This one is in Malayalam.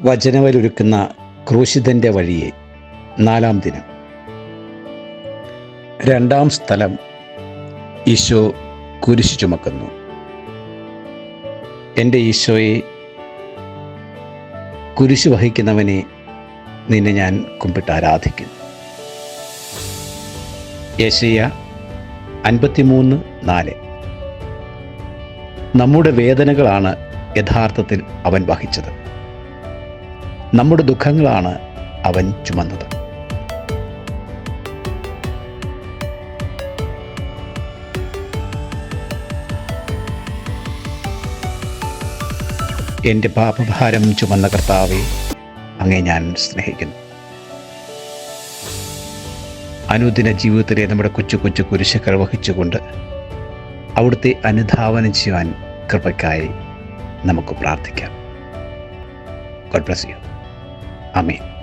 വചനവലൊരുക്കുന്ന ക്രൂശിതന്റെ വഴിയെ നാലാം ദിനം. രണ്ടാം സ്ഥലം ഈശോ കുരിശു ചുമക്കുന്നു. എന്റെ ഈശോയെ കുരിശു വഹിക്കുന്നവനെ നിന്നെ ഞാൻ കുമ്പിട്ട് ആരാധിക്കുന്നു. യേശയ്യ അൻപത്തിമൂന്ന് നാല്. നമ്മുടെ വേദനകളാണ് യഥാർത്ഥത്തിൽ അവൻ വഹിച്ചത്. നമ്മുടെ ദുഃഖങ്ങളാണ് അവൻ ചുമന്നത്. എന്റെ പാപഭാരം ചുമന്ന കർത്താവെ അങ്ങേ ഞാൻ സ്നേഹിക്കുന്നു. അനുദിന ജീവിതത്തിലെ നമ്മുടെ കൊച്ചു കൊച്ചു കുരിശക്കൾ വഹിച്ചുകൊണ്ട് അവിടുത്തെ അനുധാവനം ചെയ്യുവാൻ കൃപയ്ക്കായി നമുക്ക് പ്രാർത്ഥിക്കാം. God bless you Amin